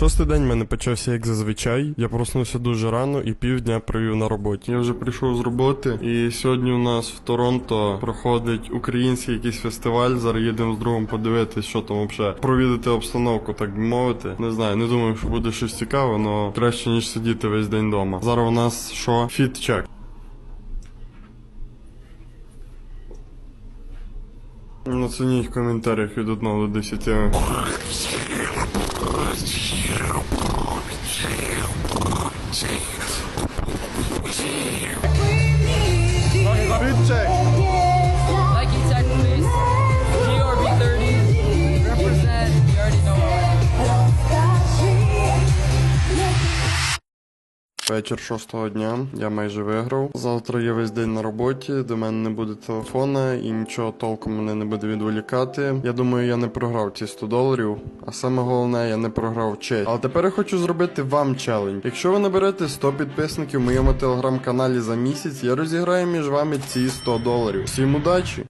Шостий день в мене почався як зазвичай. Я проснувся дуже рано і півдня провів на роботі. Я вже прийшов з роботи, і сьогодні у нас в Торонто проходить український якийсь фестиваль. Зараз їдемо з другом подивитись, що там взагалі. Провідати обстановку, так би мовити. Не знаю, не думаю, що буде щось цікаве, але краще ніж сидіти весь день вдома. Зараз у нас що? Фіт-чек. Оцініть в коментарях від 1 до 10. Вечір шостого дня, я майже виграв. Завтра я весь день на роботі, до мене не буде телефона і нічого толком мене не буде відволікати. Я думаю, я не програв ці 100 доларів. А саме головне, я не програв честь. Але тепер я хочу зробити вам челендж. Якщо ви наберете 100 підписників в моєму телеграм-каналі за місяць, я розіграю між вами ці 100 доларів. Всім удачі!